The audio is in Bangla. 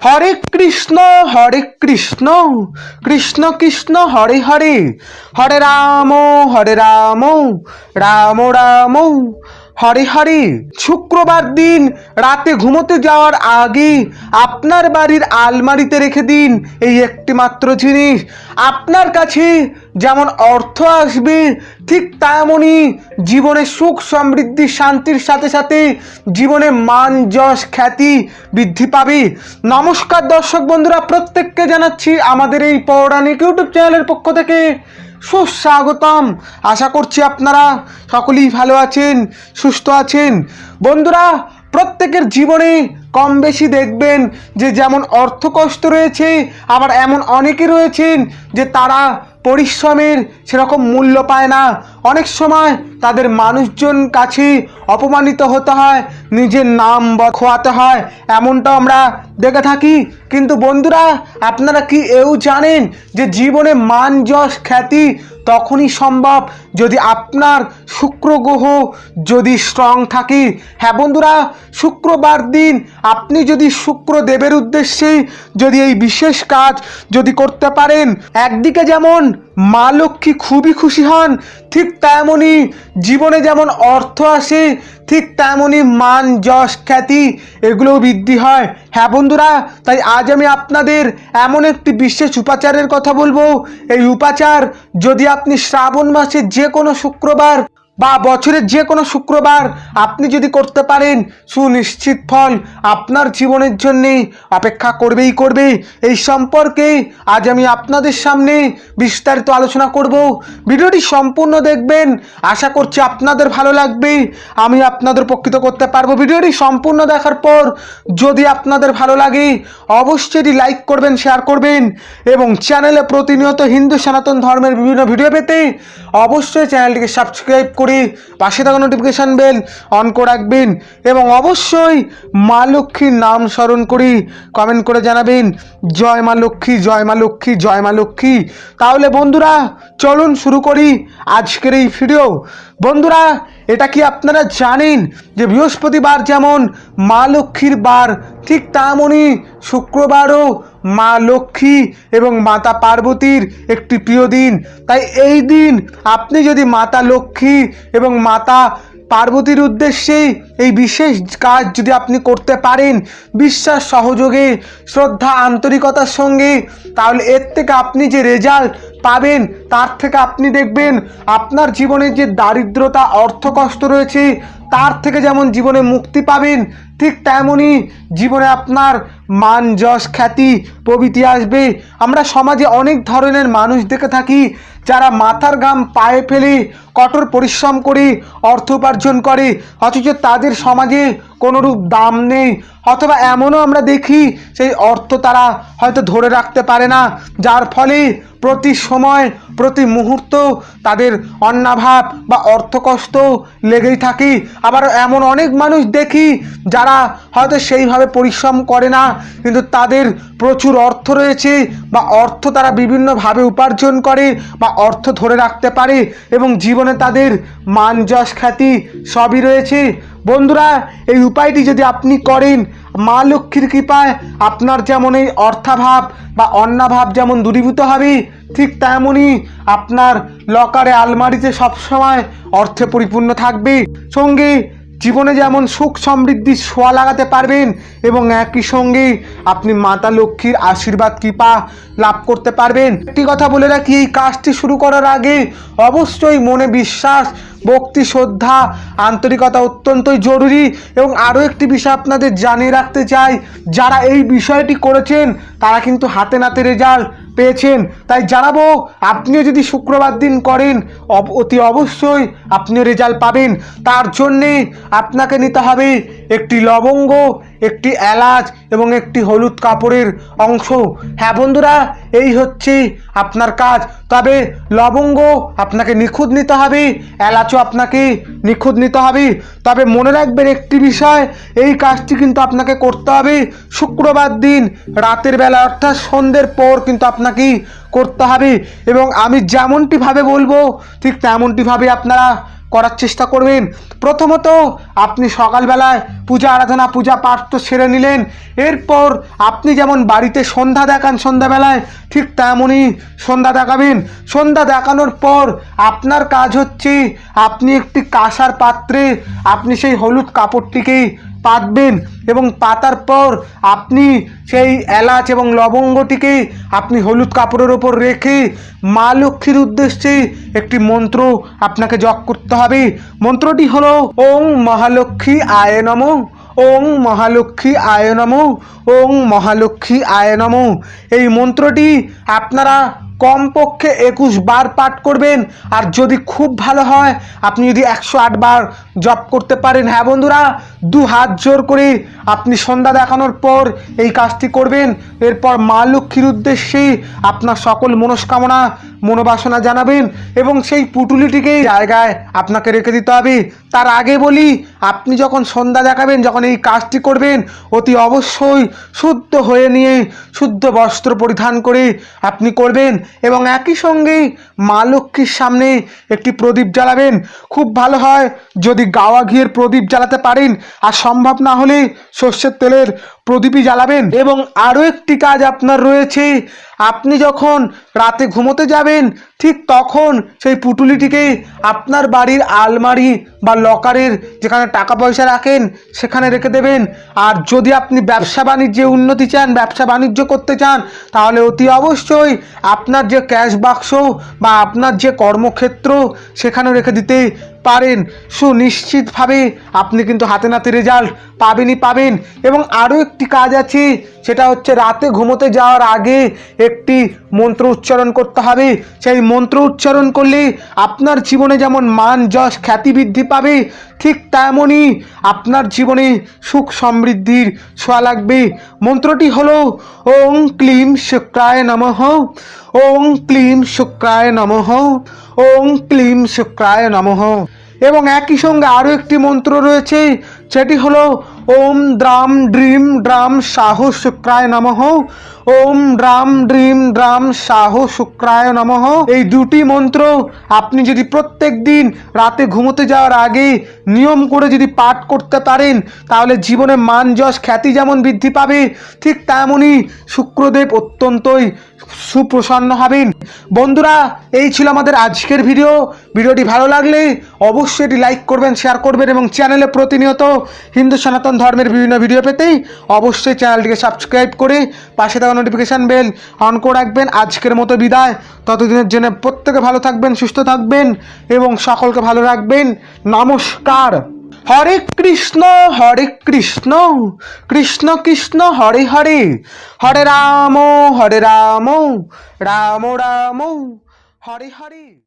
হরে কৃষ্ণ হরে কৃষ্ণ কৃষ্ণ কৃষ্ণ হরে হরে হরে রাম হরে রাম রাম রাম হরে হরে, শুক্রবার দিন, রাতে ঘুমোতে যাওয়ার আগে আপনার বাড়ির আলমারিতে রেখে দিন এই একটি মাত্র জিনিস। আপনার কাছে যেমন অর্থ আসবে, ঠিক তেমনই জীবনে সুখ, সমৃদ্ধি, শান্তির সাথে সাথে জীবনে মান, যশ, খ্যাতি বৃদ্ধি পাবে। নমস্কার দর্শক বন্ধুরা, প্রত্যেককে জানাচ্ছি আমাদের এই পৌরাণিক ইউটিউব চ্যানেলের পক্ষ থেকে। সুস্বাগতম। আশা করছি আপনারা সকলেই ভালো আছেন, সুস্থ আছেন। বন্ধুরা, প্রত্যেকের জীবনে কম বেশি দেখবেন যে যেমন অর্থ কষ্ট রয়েছে, আবার এমন অনেকে রয়েছেন যে তারা পরিশ্রমের সেরকম মূল্য পায় না। অনেক সময় তাদের মানুষজন কাছে অপমানিত হতে হয়, নিজের নাম খোয়াতে হয় এমনটা আমরা দেখে থাকি। কিন্তু বন্ধুরা, আপনারা কি এও জানেন যে জীবনে মান, যশ, খ্যাতি তখনই সম্ভব যদি আপনার শুক্র গ্রহ যদি স্ট্রং থাকে। হ্যাঁ বন্ধুরা, শুক্রবার দিন আপনি যদি শুক্র দেবের উদ্দেশ্যে যদি এই বিশেষ কাজ যদি করতে পারেন, একদিকে যেমন মা লক্ষ্মী খুবই খুশি হন ঠিক তেমনই জীবনে যেমন অর্থ আসে, ঠিক তেমনই মান, যশ, খ্যাতি এগুলোও বৃদ্ধি হয়। হ্যাঁ বন্ধুরা, তাই আজ আমি আপনাদের এমন একটি বিশেষ উপাচারের কথা বলব। এই উপাচার যদি আপনি শ্রাবণ মাসে যে কোনো শুক্রবার বা বছরের যে কোনো শুক্রবার আপনি যদি করতে পারেন, সুনিশ্চিত ফল আপনার জীবনের জন্যে অপেক্ষা করবেই করবে। এই সম্পর্কে আজ আমি আপনাদের সামনে বিস্তারিত আলোচনা করব। ভিডিওটি সম্পূর্ণ দেখবেন, আশা করছি আপনাদের ভালো লাগবে। আমি আপনাদের উপকৃত করতে পারব। ভিডিওটি সম্পূর্ণ দেখার পর যদি আপনাদের ভালো লাগে, অবশ্যই লাইক করবেন, শেয়ার করবেন এবং চ্যানেলে প্রতিনিয়ত হিন্দু সনাতন ধর্মের বিভিন্ন ভিডিও পেতে অবশ্যই চ্যানেলটিকে সাবস্ক্রাইব করে পাশে থাকা নোটিফিকেশান বেল অন করে রাখবেন এবং অবশ্যই মা লক্ষ্মীর নাম স্মরণ করি কমেন্ট করে জানাবেন, জয় মা লক্ষ্মী, জয় মা লক্ষ্মী, জয় মা লক্ষ্মী। তাহলে বন্ধুরা, চলুন শুরু করি আজকের এই ভিডিও বন্ধুরা, এটা কি আপনারা জানেন যে বৃহস্পতিবার যেমন মা লক্ষ্মীর বার, ঠিক তেমনই শুক্রবারও মা লক্ষ্মী এবং মাতা পার্বতীর একটি প্রিয় দিন। তাই এই দিন আপনি যদি মাতা লক্ষ্মী এবং মাতা পার্বতীর উদ্দেশ্যে এই বিশেষ কাজ যদি আপনি করতে পারেন, বিশ্বাস, সহযোগে, শ্রদ্ধা, আন্তরিকতার সঙ্গে, তাহলে এর থেকে আপনি যে রেজাল্ট পাবেন, তার থেকে আপনি দেখবেন আপনার জীবনে যে দারিদ্রতা অর্থ কষ্ট রয়েছে, তার থেকে যেমন জীবনে মুক্তি পাবেন, ঠিক তেমনই জীবনে আপনার মান যশ খ্যাতি প্রভৃতি আসবে। আমরা সমাজে অনেক ধরনের মানুষ দেখে থাকি, যারা মাথার গাম পায়ে ফেলে কঠোর পরিশ্রম করে অর্থ উপার্জন করে, অথচ তাদের সমাজে কোনোরূপ দাম নেই, অথবা এমনও আমরা দেখি, সেই অর্থ তারা হয়তো ধরে রাখতে পারে না, যার ফলে প্রতি সময়, প্রতি মুহূর্ত তাদের অন্নাভাব বা অর্থকষ্ট লেগেই থাকে। আবার এমন অনেক মানুষ দেখি, যারা হয়তো সেইভাবে পরিশ্রম করে না কিন্তু তাদের প্রচুর অর্থ রয়েছে বা অর্থ তারা বিভিন্নভাবে উপার্জন করে বা অর্থ ধরে রাখতে পারে এবং জীবনে তাদের মান, যশ, খ্যাতি সবই রয়েছে। বন্ধুরা, এই উপায়টি যদি আপনি করেন, মা লক্ষ্মীর কৃপায় আপনার যেমন এই অর্থাভাব বা অন্নাভাব যেমন দূরীভূত হবে, ঠিক তেমনই আপনার লকারে আলমারিতে সবসময় অর্থে পরিপূর্ণ থাকবে। সঙ্গে জীবনে যেমন সুখ সমৃদ্ধির ছোঁয়া লাগাতে পারবেন এবং একই সঙ্গে আপনি মাতা লক্ষ্মীর আশীর্বাদ, কৃপা লাভ করতে পারবেন। একটি কথা বলে রাখি, এই কাজটি শুরু করার আগে অবশ্যই মনে বিশ্বাস, ভক্তি, শ্রদ্ধা, আন্তরিকতা অত্যন্তই জরুরি। এবং আরও একটি বিষয় আপনাদের জানিয়ে রাখতে চাই, যারা এই বিষয়টি করেছেন, তারা কিন্তু হাতে নাতে রেজাল্ট পেয়েছেন, তাই জানাব, আপনিও যদি শুক্রবার দিন করেন অতি অবশ্যই আপনিও রেজাল্ট পাবেন। তার জন্যে আপনাকে নিতে হবে একটি লবঙ্গ একটি এলাচ এবং একটি হলুদ কাপড়ের অংশ। হ্যাঁ বন্ধুরা, এই হচ্ছে আপনার কাজ। তবে লবঙ্গ আপনাকে নিখুঁত নিতে হবে, এলাচও আপনাকে নিখুঁত নিতে হবে। তবে মনে রাখবেন একটি বিষয়, এই কাজটি কিন্তু আপনাকে করতে হবে শুক্রবার দিন, রাতের বেলা, অর্থাৎ সন্ধ্যের পর কিন্তু আপনাকে করতে হবে। এবং আমি যেমনটিভাবে বলব, ঠিক তেমনটিভাবে আপনারা করার চেষ্টা করবেন। প্রথমত আপনি সকালবেলায় পূজা আরাধনা, পূজা পাঠ তো সেরে নিলেন। এরপর আপনি যেমন বাড়িতে সন্ধ্যা দেখান সন্ধ্যাবেলায়, ঠিক তেমনই সন্ধ্যা দেখাবেন। সন্ধ্যা দেখানোর পর আপনার কাজ হচ্ছে আপনি একটি কাঁসার পাত্রে আপনি সেই হলুদ কাপড়টিকে পাতবেন এবং পাতার পর আপনি সেই এলাচ এবং লবঙ্গটিকে আপনি হলুদ কাপড়ের ওপর রেখে মা লক্ষ্মীর উদ্দেশ্যে একটি মন্ত্র আপনাকে জপ করতে হবে। মন্ত্রটি হলো, ওং মহালক্ষ্মী আয় নম, ওং মহালক্ষ্মী আয় নম, ওং মহালক্ষ্মী আয় নম। এই মন্ত্রটি আপনারা কমপক্ষে একুশ বার পাঠ করবেন। আর যদি খুব ভালো হয়, আপনি যদি একশো আট বার জপ করতে পারেন। হ্যাঁ বন্ধুরা, দু হাত জোর করে আপনি সন্ধ্যা দেখানোর পর এই কাজটি করবেন। এরপর মা লক্ষ্মীর উদ্দেশ্যে আপনার সকল মনস্কামনা, মনোবাসনা জানাবেন এবং সেই পুটুলিটিকে জায়গায় আপনাকে রেখে দিতে হবে। তার আগে বলি, আপনি যখন সন্ধ্যা দেখাবেন, যখন এই কাজটি করবেন, অতি অবশ্যই শুদ্ধ হয়ে নিয়ে শুদ্ধ বস্ত্র পরিধান করে আপনি করবেন। এবং একই সঙ্গেই মা লক্ষ্মীর সামনে একটি প্রদীপ জ্বালাবেন। খুব ভালো হয় যদি গাওয়া ঘিয়ের প্রদীপ জ্বালাতে পারেন। আর সম্ভব না হলে সর্ষের তেলের প্রদীপই জ্বালাবেন। এবং আরও একটি কাজ আপনার রয়েছে। আপনি যখন রাতে ঘুমোতে যাবেন, ঠিক তখন সেই পুটুলিটিকে আপনার বাড়ির আলমারি বা লকারের যেখানে টাকা পয়সা রাখেন, সেখানে রেখে দেবেন। আর যদি আপনি ব্যবসা বাণিজ্যে উন্নতি চান, ব্যবসা বাণিজ্য করতে চান, তাহলে অতি অবশ্যই আপনার যে ক্যাশ বাক্স বা আপনার যে কর্মক্ষেত্র সেখানে রেখে দিতে পারেন। সুনিশ্চিতভাবে আপনি কিন্তু হাতে নাতে রেজাল্ট পাবেনই পাবেন। এবং আরও একটি কাজ আছে, সেটা হচ্ছে রাতে ঘুমোতে যাওয়ার আগে একটি মন্ত্র উচ্চারণ করতে হবে। সেই মন্ত্র উচ্চারণ করলে আপনার জীবনে যেমন মান, যশ, খ্যাতি বৃদ্ধি পাবে, ঠিক তেমনই আপনার জীবনে সুখ সমৃদ্ধির ছোঁয়া লাগবে। মন্ত্রটি হলো, ওং ক্লিম শুক্রায় নমঃ, ওং ক্লিম শুক্রায় নমঃ, ওং ক্লিম শুক্রায় নমঃ। এবং একই সঙ্গে আরও একটি মন্ত্র রয়েছে সেটি হলো ওম দ্রাম ড্রিম ড্রাম শাহ শুক্রায় নমঃ। ওম ড্রাম ড্রিম ড্রাম শাহ শুক্রায় নমঃ। এই দুটি মন্ত্র আপনি যদি প্রত্যেক দিন রাতে ঘুমোতে যাওয়ার আগে নিয়ম করে যদি পাঠ করতে পারেন, তাহলে জীবনে মান, যশ, খ্যাতি যেমন বৃদ্ধি পাবে, ঠিক তেমনই শুক্রদেব অত্যন্তই সুপ্রসন্ন হবেন। বন্ধুরা, এই ছিল আমাদের আজকের ভিডিও। ভিডিওটি ভালো লাগলে অবশ্যই এটি লাইক করবেন, শেয়ার করবেন এবং চ্যানেলে প্রতিনিয়ত হিন্দু সনাতন ধর্মের বিভিন্ন ভিডিও পেতেই অবশ্যই চ্যানেলটিকে সাবস্ক্রাইব করে পাশে থাকা নোটিফিকেশান বেল অন করে রাখবেন। আজকের মতো বিদায়। ততদিনের জন্য প্রত্যেকে ভালো থাকবেন, সুস্থ থাকবেন এবং সকলকে ভালো রাখবেন। নমস্কার। হরে কৃষ্ণ হরে কৃষ্ণ কৃষ্ণ কৃষ্ণ, হরে হরে। হরে রাম হরে রাম রাম রাম, হরে হরে।